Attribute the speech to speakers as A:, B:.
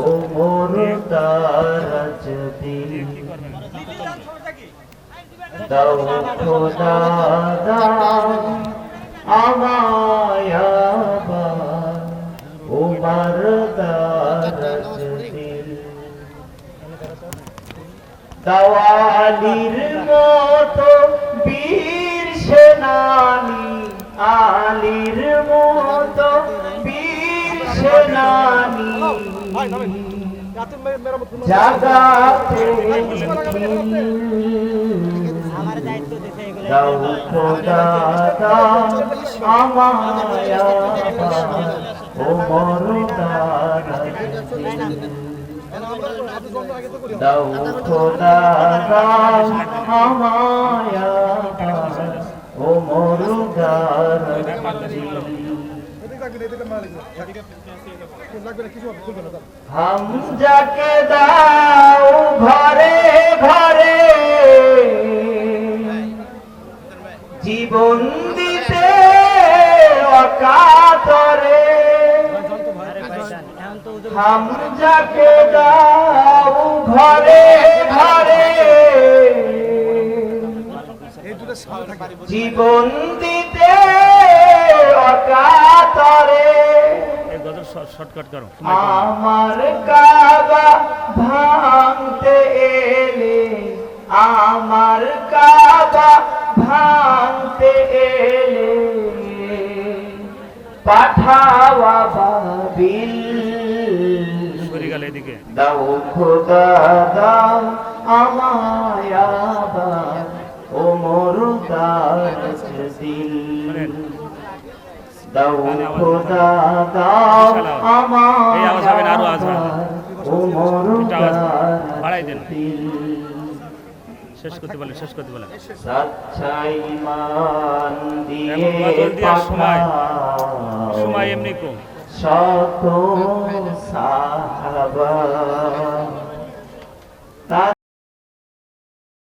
A: ওমর তারাজ দিল দাও খোদা দাও আমায়াবার ওমর তারাজ দিল দাওয়ালির মতো মতো বীর সেনানি জাগাতে দাও খোদা আমায়া ও মরদার দাও খোদা হাম যাকে দাও ঘরে ঘরে জীবন দিতে অকাতরে। হাম যাকে দাও ঘরে ঘরে জীবন দিতে
B: শর্টকাট করো।
A: আমার কাবা ভাঙতে এলে আমার কাবা ভাঙতে এলে। পাঠাওয়া বাবিল।
B: সরে গেল এদিকে।
A: দাও খোদা দাও আমায় আবার ও মরুদার দিল। দাও খোদা দাও
B: এই আওয়াজ হবে আরও আওয়াজ হবে।
A: ও
B: একটু আওয়াজ
A: মরুদার
B: বাড়াই দেন। শেষ করতে বলেন শেষ করতে বলেন।
A: সচ্ছাই মান দিয়ে
B: দেওয়ার সময়। সময় এমনি কম।
A: শত সাহাবা।